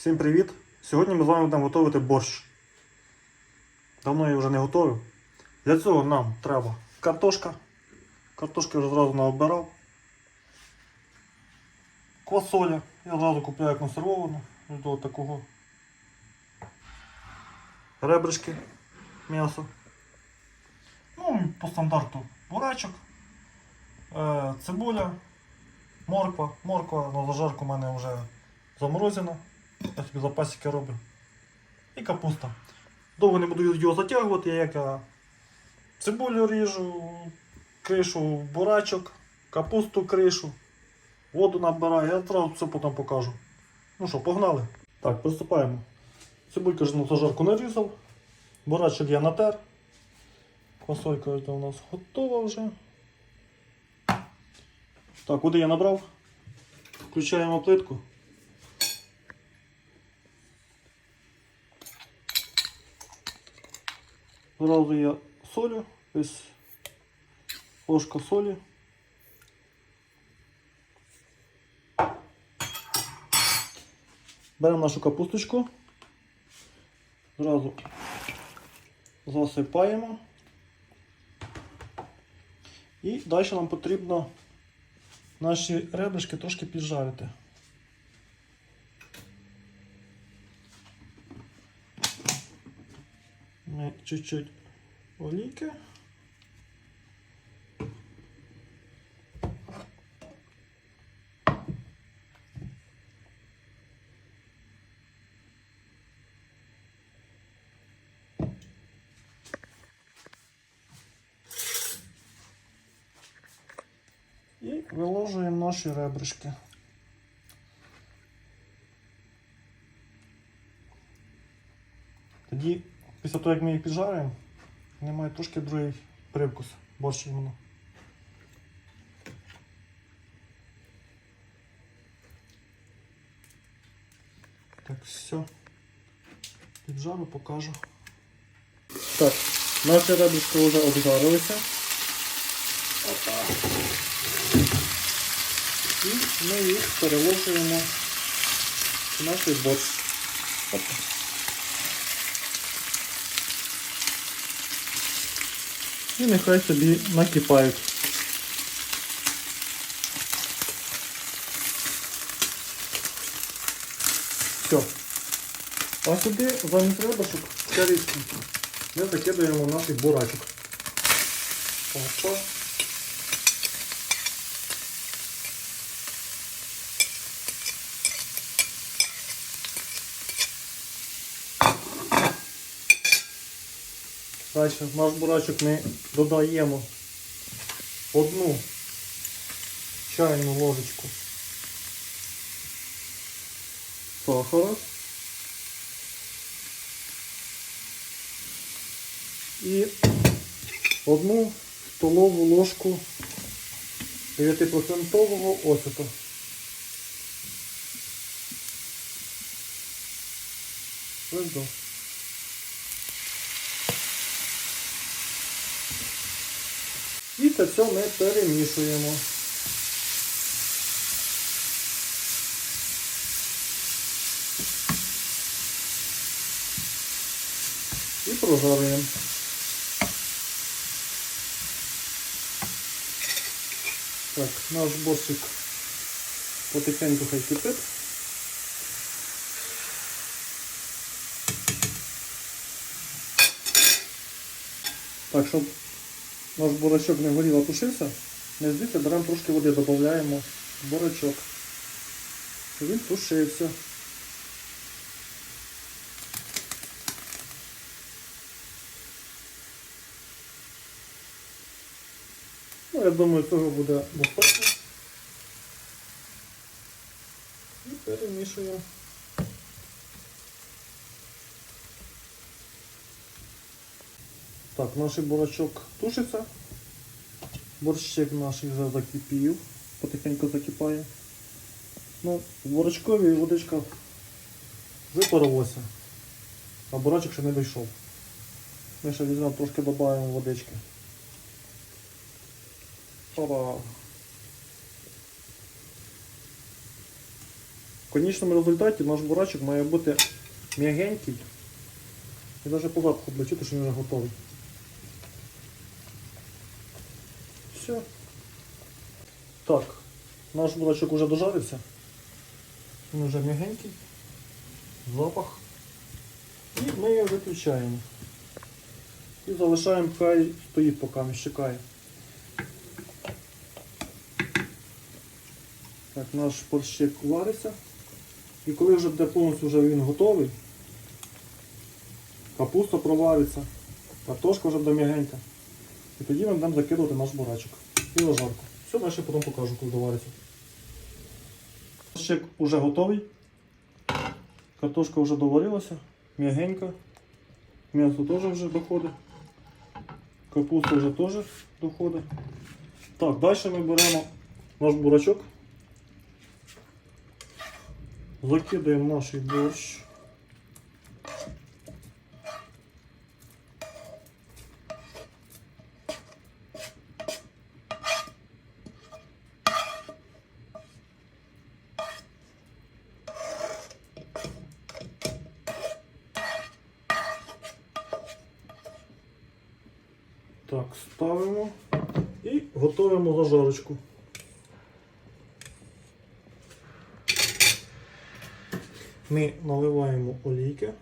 Всім привіт! Сьогодні ми з вами будемо готувати борщ. Давно я вже не готую. Для цього нам треба картошка. Картошки я вже зразу наобирав. Квасоля. Я зразу купляю консервовану. До такого. Ребришки. М'ясо. Ну, по стандарту бурачок. Е, цибуля. Морква. Морква на зажарку в мене вже заморозена. Я собі запасики роблю. І капуста. Довго не буду його затягувати, як я цибулю ріжу, кришу бурачок, капусту кришу, воду набираю, я одразу все потім покажу. Ну що, погнали? Так, приступаємо. Цибулька ж на зажарку нарізав, бурачок я натер. Квасолька у нас готова вже. Так, води я набрав. Включаємо плитку. Зразу я солю, ось ложка солі. Беремо нашу капусточку, зразу засипаємо. І далі нам потрібно наші ребришки трошки піджарити. Ми чуть-чуть олійки. І виложуємо наші ребришки. Тоді, після того, як ми їх піджаримо, вони мають трошки другий привкус. Борщ іменно. Так, все. Піджару, покажу. Так, наші ребришки вже обжарилися. Опа. І ми їх переложуємо в наш борщ. Опа. І нехай собі накипають. Все. А сюди замість ребашок корички ми закидаємо наш бурачок. Опа. Далі в наш бурачок ми додаємо одну чайну ложечку сахара і одну столову ложку 9% оцету. Ось до. І це ми перемішуємо. І прожарюємо. Так, наш борщик потихеньку хай кипить. Так, щоб наш бурачок не горіло тушився, ми звідси беремо трошки води, додаємо бурачок. Він тушився. Ну, я думаю, цього буде достатньо. І перемішуємо. Так, наш бурачок тушиться. Борщик наш вже закипів, потихеньку закипає. Ну, в водичка випарилася, а бурачок ще не дійшов. Ми ще візьмемо трошки додаємо водички. Опа. В конечному результаті наш бурачок має бути м'ягенький. І навіть по запаху буде чути, що він вже готовий. Все. Так, наш бурачок вже дожарився. Він вже м'ягенький. Запах. І ми його виключаємо. І залишаємо, хай стоїть поки не чекає. Так, наш борщик вариться. І коли вже буде повністю вже він готовий, капуста провариться, картошка вже буде м'ягенька. І тоді ми будемо закидувати наш бурачок. І зажарку. Все, далі потім покажу, коли довариться. Борщик вже готовий. Картошка вже доварилася, м'ягенька. М'ясо теж вже доходить. Капуста вже теж доходить. Так, далі ми беремо наш бурачок. Закидаємо наш борщ. Так, ставимо і готуємо зажарочку. Ми наливаємо олійки.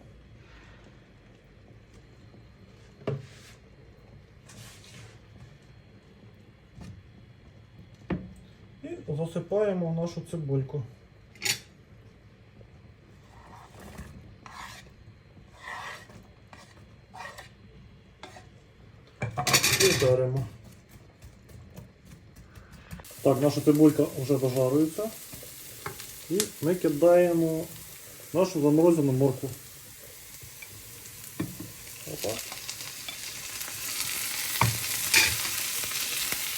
І засипаємо нашу цибульку. І даримо. Так, наша цибулька вже дожарюється. І ми кидаємо нашу заморозену моркву. Опа.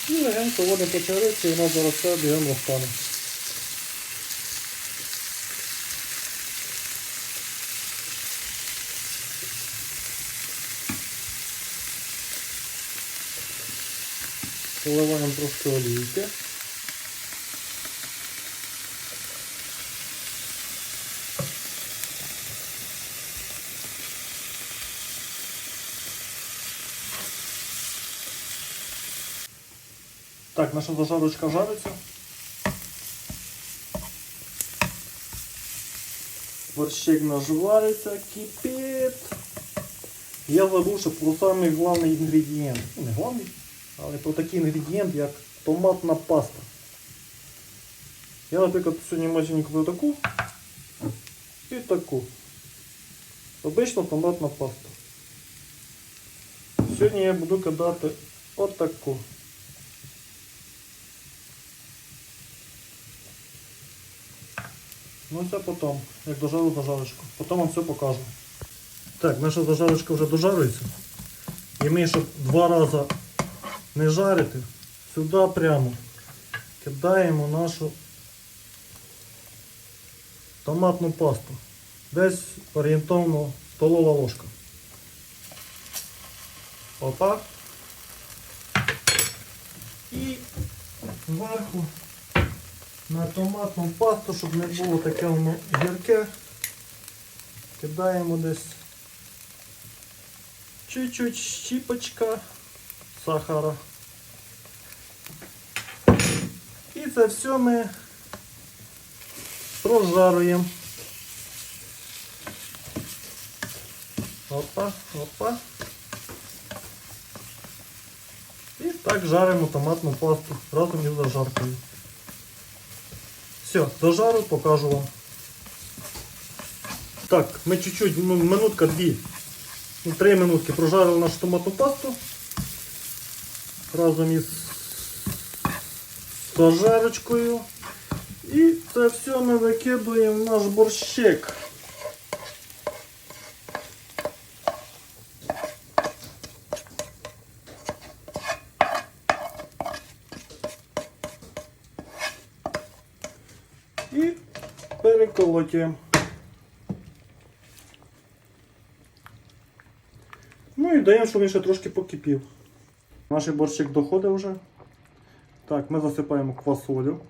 І легенько вводимо по чариці і нас зараз все бігом розтане. Поливаємо трошки олійки. Так, наша зажарочка жариться. Борщик наш вариться, кипить. Я забув, що про самий головний інгредієнт. Ну, не головний, але про такий інгредієнт, як томатна паста. Я, наприклад, сьогодні магазині купив таку і таку. Обична томатна паста. Сьогодні я буду кидати отаку. Ну це потім, як дожарю зажарочку. Потім вам все покажу. Так, наша зажарочка вже дожарюється. І ми, щоб два рази не жарити, сюди прямо кидаємо нашу томатну пасту. Десь орієнтовно столова ложка. Опа. І зверху на томатну пасту, щоб не було таке воно гірке. Кидаємо десь чуть-чуть щіпочка сахара. І це все ми прожаруємо. Опа, опа. І так жаримо томатну пасту разом із зажаркою. Все, дожарю, покажу вам. Так, ми чуть-чуть, ну, минутка дві, ну, три минутки прожарили нашу томатну пасту. Разом із зажарочкою. І це все ми викидуємо в наш борщик. потім. Ну і даємо, щоб він ще трошки покипів. Наш борщик доходить вже. Так, ми засипаємо квасолю.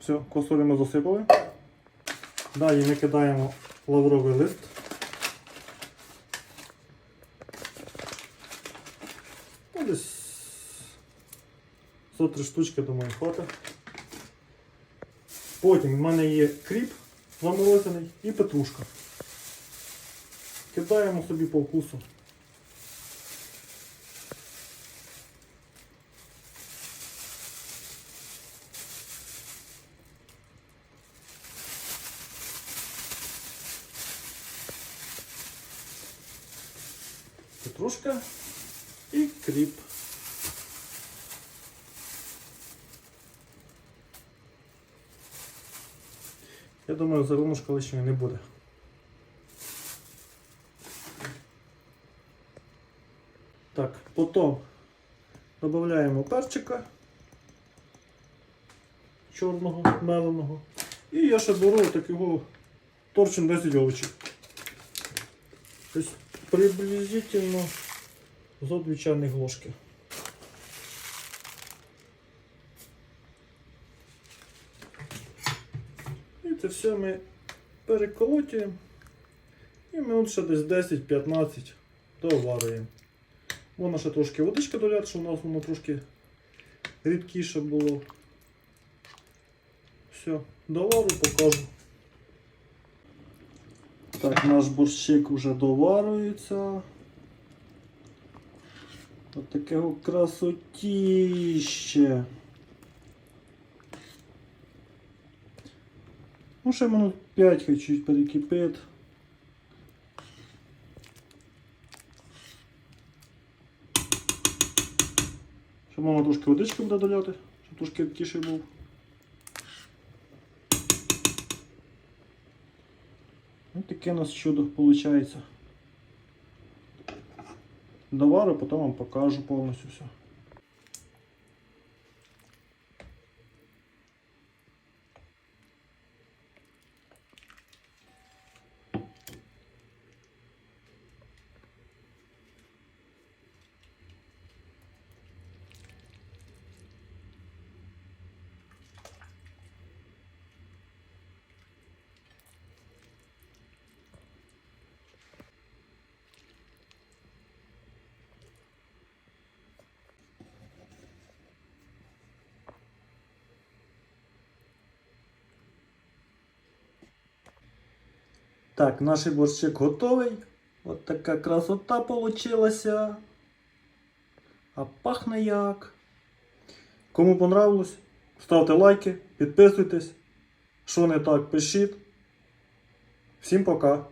Все, квасолю ми засипали. Далі ми кидаємо лавровий лист. Три штучки, думаю, хватить. Потім в мене є кріп заморозений і петрушка. Кидаємо собі по вкусу. Петрушка і кріп. Я думаю, зеленушка лишньої не буде. Так, потім додаємо перчика чорного, меленого. І я ще беру такого торчин 10 овочів. Тобто приблизительно зо дві чайних ложки. Це все ми переколотюємо. І минут ще десь 10-15 доварюємо. Можна ще трошки водички доляти, щоб у нас воно трошки рідкіше було. Все, доварю, покажу. Так, наш борщик вже доварюється. От такого красотіще. Ну, ще минут 5 хай чуть перекипить. Ще мама трошки водички буде доляти, щоб трошки рідкіший був. Ось таке у нас чудо виходить. Доварю, потім вам покажу повністю все. Так, наш борщик готовий. От така красота получилася. А пахне як. Кому понравилось, ставте лайки, підписуйтесь. Що не так, пишіть. Всім пока.